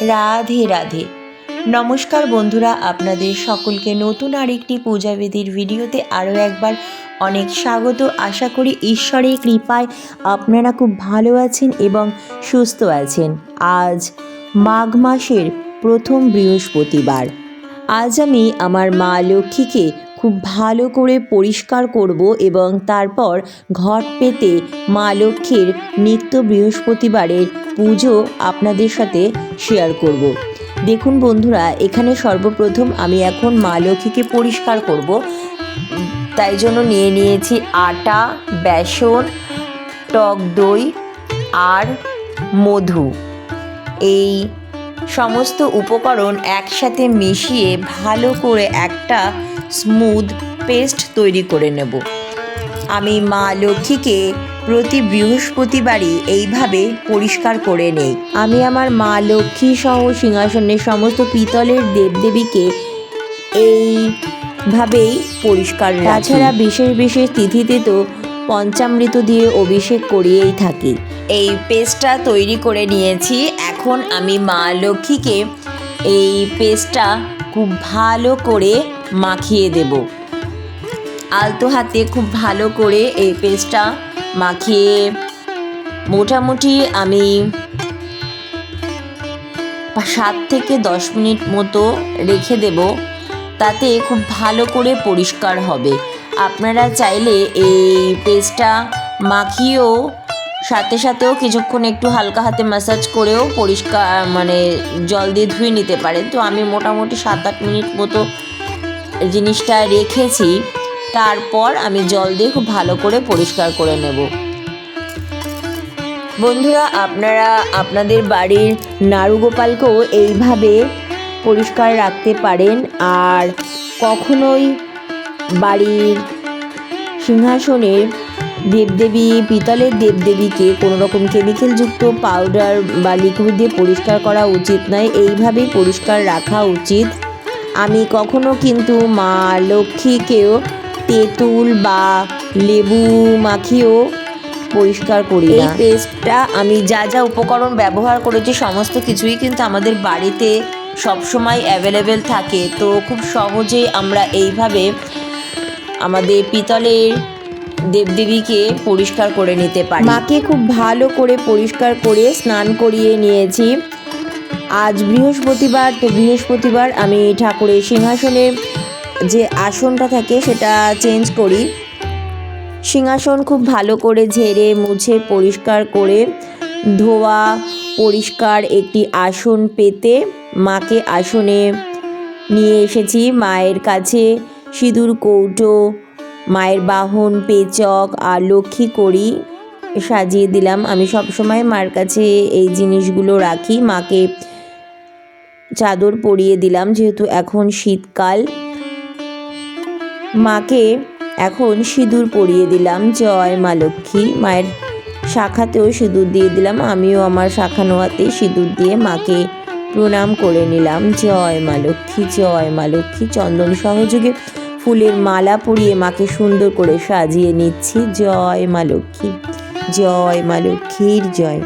রাধে রাধে। নমস্কার বন্ধুরা, আপনাদের সকলকে নতুন আরেকটি পূজাবিধির ভিডিওতে আরও একবার অনেক স্বাগত। আশা করি ঈশ্বরের কৃপায় আপনারা খুব ভালো আছেন এবং সুস্থ আছেন। আজ মাঘ মাসের প্রথম বৃহস্পতিবার। আজ আমি আমার মা লক্ষ্মীকে খুব ভালো করে পরিষ্কার করব এবং তারপর ঘট পেতে মা লক্ষ্মীর নিত্য বৃহস্পতিবারের পুজো আপনাদের সাথে শেয়ার করব। দেখুন বন্ধুরা, এখানে সর্বপ্রথম আমি এখন মা লক্ষ্মীকে পরিষ্কার করব। তাই জন্য নিয়ে নিয়েছি আটা, বেসন, টক দই আর মধু। এই সমস্ত উপকরণ একসাথে মিশিয়ে ভালো করে একটা স্মুথ পেস্ট তৈরি করে নেব। আমি মা লক্ষ্মীকে প্রতি বৃহস্পতিবারই এইভাবে পরিষ্কার করে নেই। আমি আমার মা লক্ষ্মী সহ সিংহাসনের সমস্ত পিতলের দেবদেবীকে এইভাবেই পরিষ্কার তাছাড়া বিশেষ বিশেষ তিথিতে তো পঞ্চামৃত দিয়ে অভিষেক করিয়েই থাকি। এই পেস্টটা তৈরি করে নিয়েছি। এখন আমি মা লক্ষ্মীকে এই পেস্টটা খুব ভালো করে মাখিয়ে দেব। আলতো হাতে খুব ভালো করে এই পেস্টটা মাখিয়ে মোটামুটি আমি সাত থেকে দশ মিনিট মতো রেখে দেব। তাতে খুব ভালো করে পরিষ্কার হবে। আপনারা চাইলে এই পেস্টটা মাখিয়েও সাথে সাথেও কিছুক্ষণ একটু হালকা হাতে ম্যাসাজ করেও পরিষ্কার মানে জল দিয়ে ধুয়ে নিতে পারেন। তো আমি মোটামুটি সাত আট মিনিট মতো জিনিসটা রেখেছি। তারপর আমি জল দিয়ে খুব ভালো করে পরিষ্কার করে নেব। বন্ধুরা, আপনারা আপনাদের বাড়ির নাড়ুগোপালকেও এইভাবে পরিষ্কার রাখতে পারেন আর কখনোই বাড়ির সিংহাসনের দেবদেবী, পিতলের দেবদেবীকে কোনো রকম কেমিক্যালযুক্ত পাউডার বা লিকুইড দিয়ে পরিষ্কার করা উচিত নয়। এইভাবেই পরিষ্কার রাখা উচিত। আমি কখনো কিন্তু মা লক্ষ্মীকেও তেঁতুল বা লেবু মাখিয়েও পরিষ্কার করি এই পেস্টটা আমি যা যা উপকরণ ব্যবহার করেছি সমস্ত কিছুই কিন্তু আমাদের বাড়িতে সবসময় অ্যাভেলেবেল থাকে। তো খুব সহজেই আমরা এইভাবে আমাদের পিতলের দেবদেবীকে পরিষ্কার করে নিতে পারি। মাকে খুব ভালো করে পরিষ্কার করে স্নান করিয়ে নিয়েছি। আজ বৃহস্পতিবার তো বৃহস্পতিবার আমি ঠাকুরের সিংহাসনের যে আসনটা থাকে সেটা চেঞ্জ করি। সিংহাসন খুব ভালো করে ঝেড়ে, মুছে, পরিষ্কার করে, ধোয়া, পরিষ্কার একটি আসন পেতে মাকে আসনে নিয়ে এসেছি। মায়ের কাছে সিঁদুর, কৌটো, মায়ের বাহন, পেচক আর লক্ষ্মী করি সাজিয়ে দিলাম। আমি সবসময় মার কাছে এই জিনিসগুলো রাখি। মাকে চাদর পরিয়ে দিলাম, যেহেতু এখন শীতকাল। মাকে এখন সিঁদুর পরিয়ে দিলাম। জয় মা লক্ষ্মী। মায়ের শাখাতেও সিঁদুর দিয়ে দিলাম। আমিও আমার শাখা নোয়াতে সিঁদুর দিয়ে মাকে প্রণাম করে নিলাম। জয় মা লক্ষ্মী, জয় মা লক্ষ্মী। চন্দন সহযোগে ফুলের মালা পরিয়ে মাকে সুন্দর করে সাজিয়ে নিচ্ছি। জয় মা লক্ষ্মী, জয় মা লক্ষ্মীর জয়।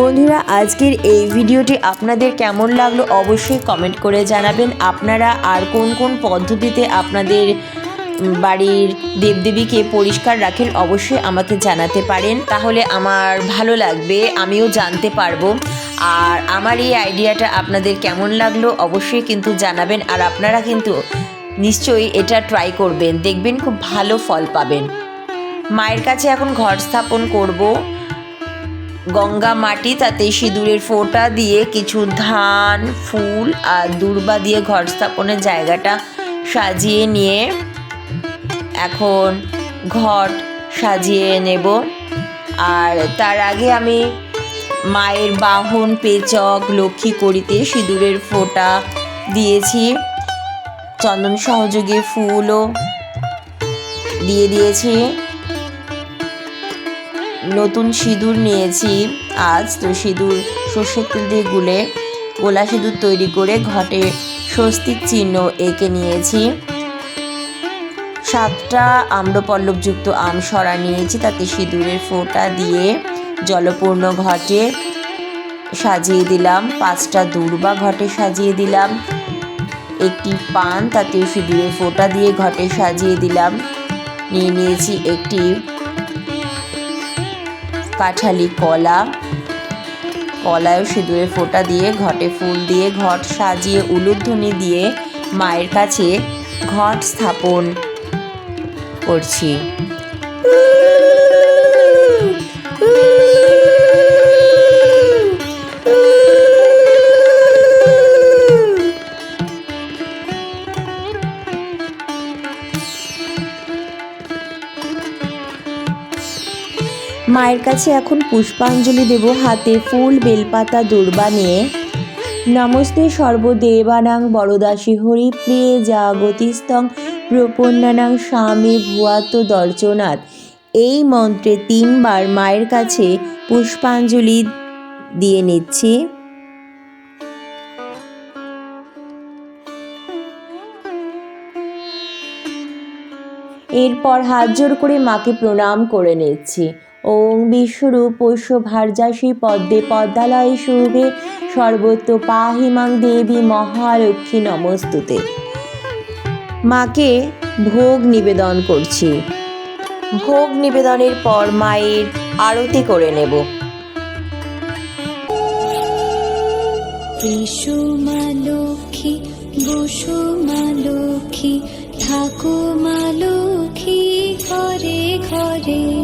বন্ধুরা, আজকের এই ভিডিওটি আপনাদের কেমন লাগল অবশ্যই কমেন্ট করে জানাবেন। আপনারা আর কোন কোন পদ্ধতিতে আপনাদের বাড়ির দেবদেবীকে পরিষ্কার রাখেন অবশ্যই আমাকে জানাতে পারেন। তাহলে আমার ভালো লাগবে, আমিও জানতে পারব। আর আমার এই আইডিয়াটা আপনাদের কেমন লাগল অবশ্যই কিন্তু জানাবেন। আর আপনারা কিন্তু নিশ্চয়ই এটা ট্রাই করবেন, দেখবেন খুব ভালো ফল পাবেন। মায়ের কাছে এখন ঘর স্থাপন করব। গঙ্গা মাটি, তাতে সিঁদুরের ফোঁটা দিয়ে কিছু ধান, ফুল আর দূর্বা দিয়ে ঘর স্থাপনের জায়গাটা সাজিয়ে নিয়ে এখন ঘট সাজিয়ে নেব। আর তার আগে আমি মায়ের বাহন, পেচক, লক্ষ্মী করিতে সিঁদুরের ফোঁটা দিয়েছি। চন্দন সহযোগে ফুলও দিয়ে দিয়েছি। নতুন সিঁদুর নিয়েছি আজ, তো সিঁদুর সর্ষের তেল দিয়ে গুলে গোলা সিঁদুর তৈরি করে ঘটে স্বস্তিক চিহ্ন এঁকে নিয়েছি। সাতটা আম্রপল্লবযুক্ত আম সরা নিয়েছি, তাতে সিঁদুরের ফোঁটা দিয়ে জলপূর্ণ ঘটে সাজিয়ে দিলাম। পাঁচটা দূর্বা ঘটে সাজিয়ে দিলাম। একটি পান তাতে সিঁদুরের ফোঁটা দিয়ে ঘটে সাজিয়ে দিলাম। নিয়ে নিয়েছি একটি কাঁঠালি কলা। কলায় সিঁদুরের ফোঁটা দিয়ে, ঘটে ফুল দিয়ে, ঘট সাজিয়ে, উলুধ্বনি দিয়ে মায়ের কাছে ঘট স্থাপন করছি। মায়ের কাছে এখন পুষ্পাঞ্জলি দেব হাতে ফুল, বেলপাতা, দুর্বা নিয়ে। নমস্তে সর্বদেবানাং বরদাসী হরিপ্রিয়ে জাগতিস্তং প্রপন্নানাং স্বামী ভুয়াত দর্শনাথ এই মন্ত্রে তিনবার মায়ের কাছে পুষ্পাঞ্জলি দিয়ে নিচ্ছি। এরপর হাত জোর করে মাকে প্রণাম করে নিচ্ছি। ওং বিশ্বরূপ পোষ্য ভার্যাসী পদ্মে পদ্মালয়ে শুভে সর্বত্র পাহিমাং দেবী মহালক্ষ্মী নমস্তুতে। মাকে ভোগ নিবেদন করছি। ভোগ নিবেদনের পর মায়ের আরতি করে নেব। এসো মা লক্ষ্মী, বসো মা লক্ষ্মী থাকো মা লক্ষ্মী, ঘরে ঘরে।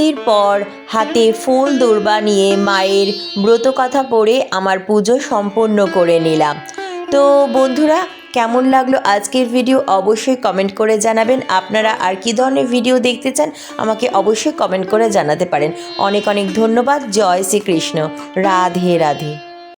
আরতির পর হাতে ফুল দূর্বা নিয়ে মায়ের ব্রত কথা পড়ে আমার পুজো সম্পন্ন করে নিলাম। তো বন্ধুরা, কেমন লাগল আজকের ভিডিও? অবশ্যই কমেন্ট করে জানাবেন। আপনারা আর কী ধরনের ভিডিও দেখতে চান, আমাকে অবশ্যই কমেন্ট করে জানাতে পারেন। অনেক অনেক ধন্যবাদ। জয় শ্রীকৃষ্ণ। রাধে রাধে।